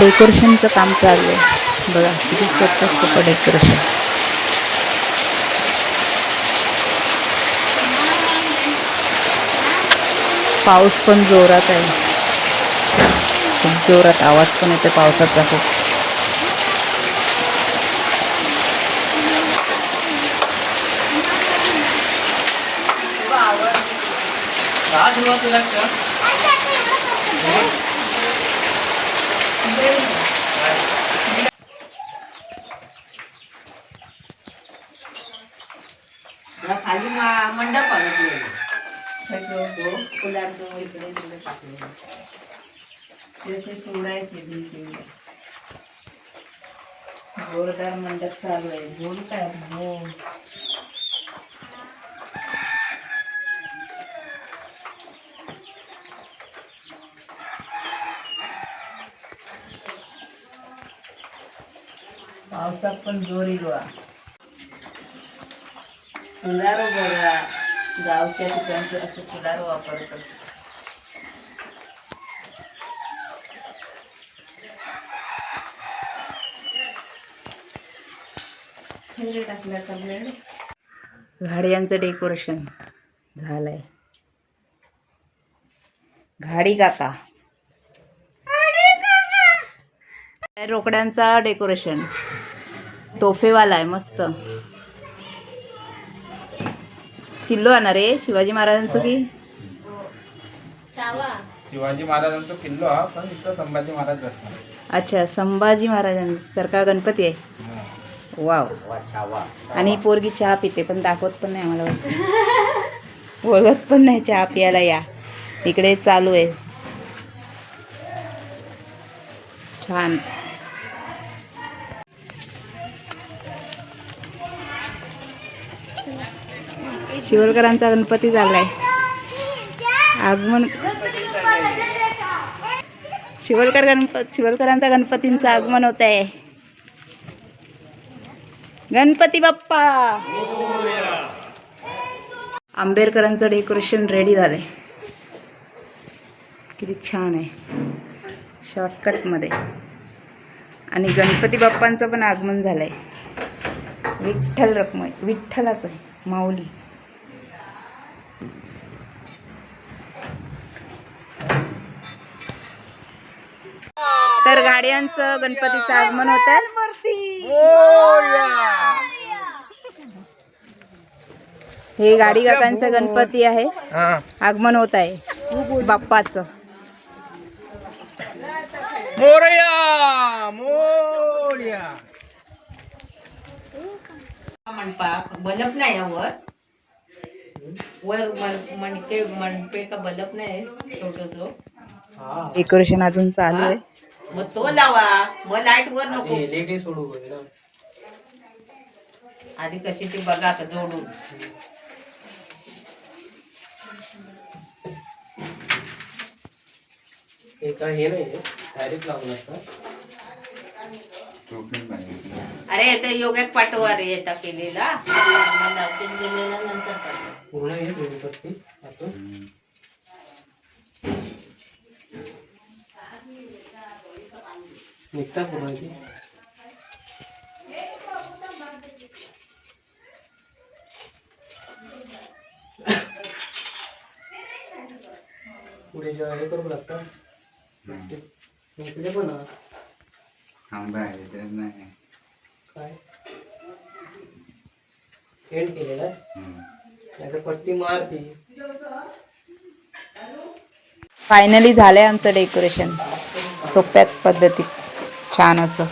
डेकोरेशनचं काम चालू आहे. बघा किती सोपं सोपं डेकोरेशन. पाऊस पण जोरात आहे. खूप जोरात आवाज पण येते पावसाचा खूप. मला खाली मंडप आणत फुलांचं इकडे तिकडे टाकलेलं ते सोडायचे जोरदार मंडप चालू आहे. बोल काय पण जोरी गोवा फुलारो बघा गावच्या ठिकाणचं असं फुलारो वापरतात. का ब्लेड घाड्यांचं डेकोरेशन झालंय. घाडी काका. रोकड्यांचा डेकोरेशन. तोफेवाला आहे मस्त. किल्लो आणा रे शिवाजी महाराजांचं की? शिवाजी महाराजांचा किल्लो हा पण इथं संभाजी महाराज बसणार. अच्छा संभाजी महाराजांसारखा गणपती आहे? वाव. आणि ही पोरगी चहा पिते पण दाखवत पण नाही आम्हाला वाटतं. ओळखत पण नाही चहा पियाला या. इकडे चालू आहे. छान. शिवलकरांचा गणपती झालाय. आगमन शिवलकर गणपती शिवलकरांचा गणपतींचं आगमन होत आहे गणपती बाप्पा! आंबेडकरांचं डेकोरेशन रेडी झालंय. किती छान आहे. शॉर्टकटमध्ये आणि गणपती बाप्पांचं पण आगमन झालंय. विठ्ठल रखम विठ्ठलाच आहे. माऊली. तर गाड्यांचं गणपतीचं आगमन होत हे गाडी काकांचं गणपती आहे. आगमन होत आहे. बाप्पाचं. मोरया मोरया. मंडपाक बलप नाही हा वर मणके मणपे का बलप नाही छोटस. डेकोरेशन अजून चालू आहे. मग तो लावा. मग लाइट वर नको. एलईडी सोडू आधी कशी ती बघा का जोडून. एका हे नाही डायरेक्ट लावून असतं. अरे ते योग्यात पाठवा रे येता केलेला. नंतर पाठवा पूर्ण हे दोन पत्ती आपण निघता पूर्ण ती पुढे जेव्हा हे करू लागतं इकडे पण. आंबा आहे नाही काय? एंड केलेला आहे. हम्म. पट्टी मारती. फायनली झालंय आमचं डेकोरेशन सोप्यात पद्धतीत. छान असं.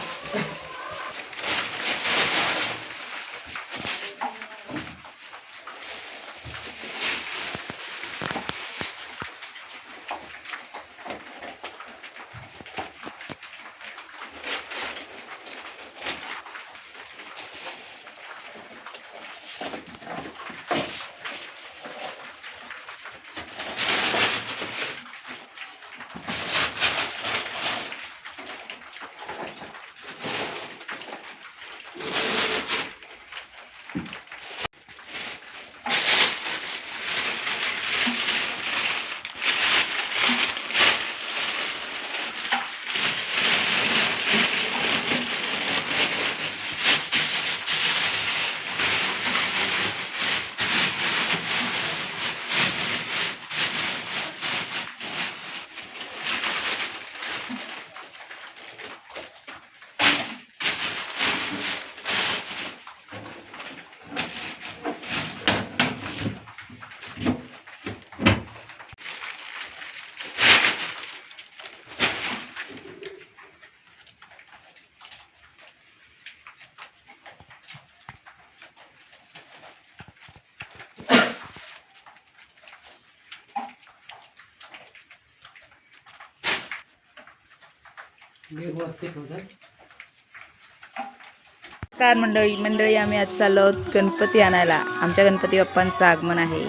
नमस्कार मंडळी मंडळी आम्ही आज चाललो आहोत गणपती आणायला. आमच्या गणपती बाप्पांचं आगमन आहे.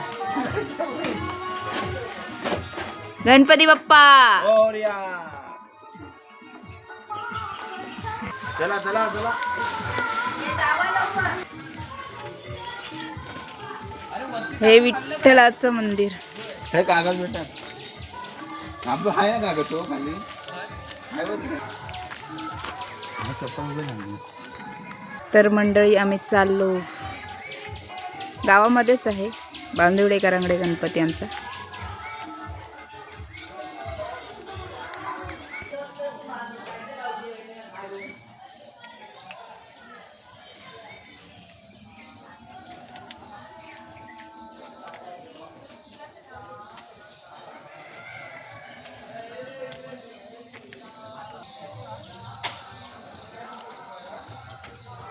गणपती बाप्पा! चला चला चला. हे विठ्ठलाचं मंदिर. हे कागद आपलं आहे ना कागद तो खाली? तर मंडळी आम्ही चाललो. गावामध्येच आहे. बांदिवडेकरांकडे गणपती आमचा.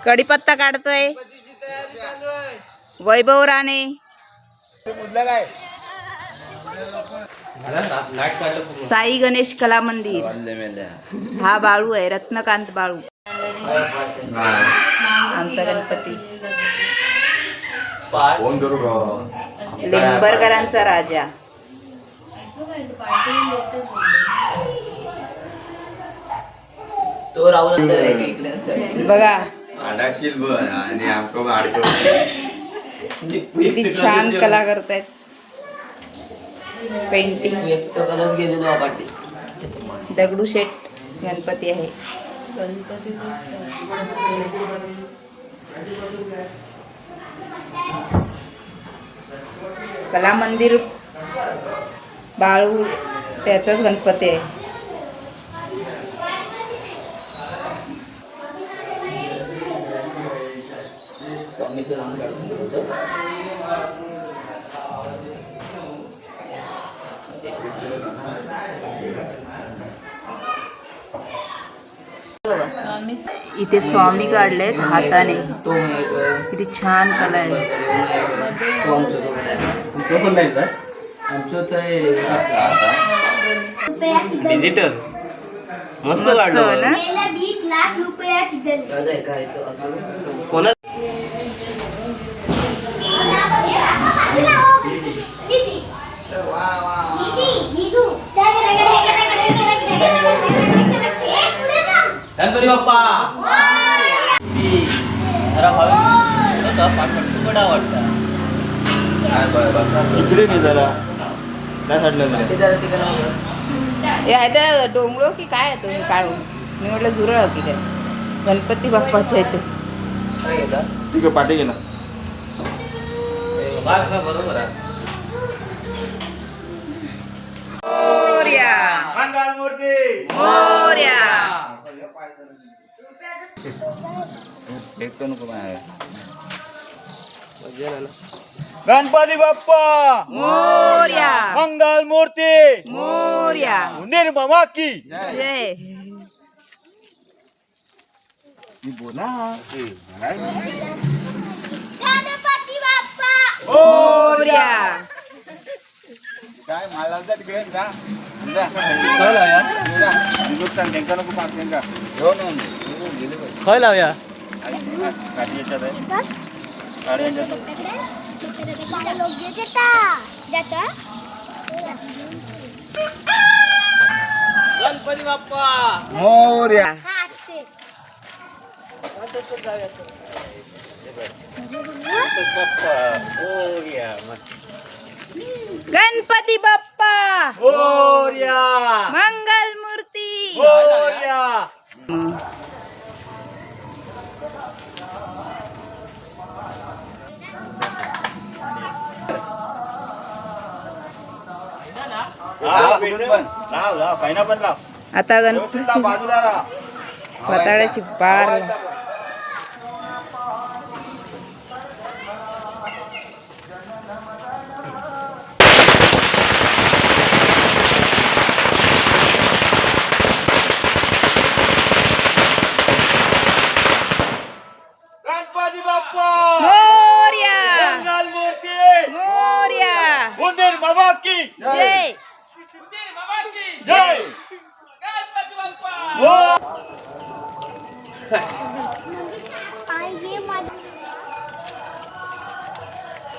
कढीपत्ता काढतोय. वैभव राणे. साई गणेश कला मंदिर. हा बाळू आहे रत्नकांत बाळू. आमचा गणपती. लिंबरकरांचा राजा. तो राहुल बघा. आणि आपको अडकव किती छान कला करतायत पेंटिंग आपण दगडूशेठ गणपती आहे. कला मंदिर बाळू त्याचाच गणपती आहे. स्वामीचं नाव काढून होतं? इथे स्वामी काढलेत हाताने. किती छान कला आहे. डिजिटल मस्त काढलं ना? मेला बीस लाख रुपया किती आहे काय तो. असं कोणा गणपती बाप्पा! जरा होता तुकडा नाही जरा. जरा. तिकडे. हे आहे तर डोंगरो की काय आहे तुम्ही काढून मी म्हटलं झुरळ की काय? गणपती बाप्पाच्या इथे काय आहे पाठी गेला ना. बरोबर आहे. मोर्या. मोर्या. माझ्या गणपती बाप्पा मोर्या मंगल मूर्ती मोर्या निर्ममा की जय मी बोला गणपती बाप्पा मोर्या काय मला लावता तिकडे जा जा. खय लावया जा. निघून सांग, त्यांका नको पाच त्यांका. घेऊन खय लावया गाडी याच्यात आहे गाडी याच्यात आहे. लोक जाता जाता गणपती बाप्पा मोरया हा असते गणपती बाप्पा मोरया मंगल मूर्ती मोरया आता गणपती बाजूला राहा पाताळाची बार गणपती बाप्पा मोर्या मंगल मूर्ती मोर्या उंदीर बाबा की जय जय हो पाहिजे माझं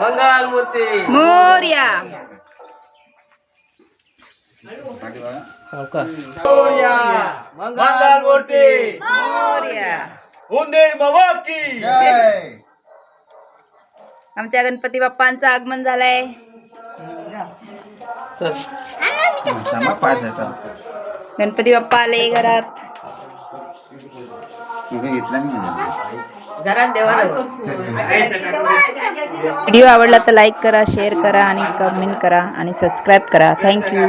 मंगल मूर्ती मोर्या. हो? मंगल मूर्ती मोर्या. उंदीर बाबा की. जय. आमच्या गणपती बाप्पांचं आगमन झालंय. चल. गणपती बाप्पा आले घरात. घेतला नाही. घरात व्हिडिओ आवडला तर लाईक करा शेअर करा आणि कमेंट करा आणि सबस्क्राईब करा. थँक्यू